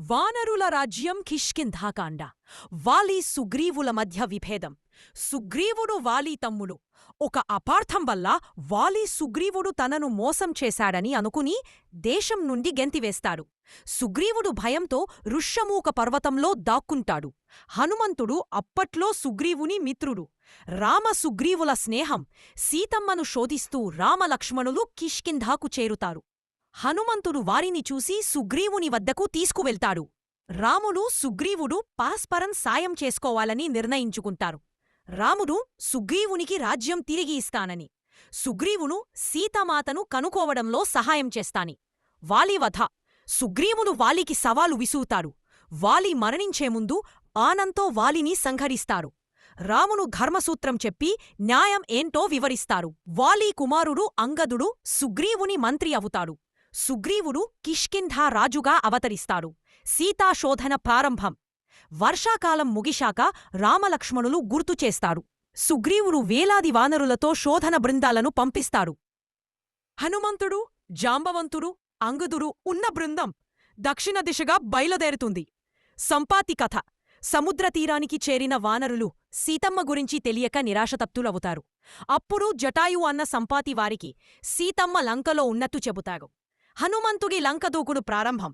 వానరుల రాజ్యం కిష్కింధాకాండ. వాలి సుగ్రీవుల మధ్య విభేదం. సుగ్రీవుడు వాలి తమ్ముడు. ఒక అపార్థం వల్ల వాలి సుగ్రీవుడు తనను మోసం చేశాడని అనుకుని దేశం నుండి గెంతివేస్తాడు. సుగ్రీవుడు భయంతో ఋష్యమూక పర్వతంలో దాక్కుంటాడు. హనుమంతుడు అప్పట్లో సుగ్రీవుని మిత్రుడు. రామ సుగ్రీవుల స్నేహం. సీతమ్మను శోధిస్తూ రామలక్ష్మణులు కిష్కింధాకు చేరుతారు. హనుమంతుడు వారిని చూసి సుగ్రీవుని వద్దకు తీసుకువెళ్తాడు. రాముడు సుగ్రీవుడు పరస్పరం సాయం చేసుకోవాలని నిర్ణయించుకుంటారు. రాముడు సుగ్రీవునికి రాజ్యం తిరిగి ఇస్తానని సుగ్రీవును సీతామాతను కనుకోవడంలో సహాయం చేస్తాని. వాలివధ సుగ్రీవును వాలికి సవాలు విసుగుతాడు వాలి మరణించే ముందు ఆనంతో వాలిని సంహరిస్తారు. రామును ధర్మసూత్రం చెప్పి న్యాయం ఏంటో వివరిస్తారు. వాలి కుమారుడు అంగదుడు సుగ్రీవుని మంత్రి అవుతాడు. సుగ్రీవుడు కిష్కింధా రాజుగా అవతరిస్తాడు. సీతాశోధన ప్రారంభం. వర్షాకాలం ముగిశాక రామలక్ష్మణులు గుర్తుచేస్తారు సుగ్రీవుడు వేలాది వానరులతో శోధన బృందాలను పంపిస్తారు హనుమంతుడు జాంబవంతుడు అంగదురు ఉన్న బృందం దక్షిణ దిశగా బయలుదేరుతుంది. సంపాతి కథ. సముద్రతీరానికి చేరిన వానరులు సీతమ్మ గురించి తెలియక నిరాశతప్తులవుతారు. అప్పుడు జటాయు అన్న సంపాతి వారికి సీతమ్మ లంకలో ఉన్నట్టు చెబుతాడు హనుమంతుడి లంక దూకుడు ప్రారంభం.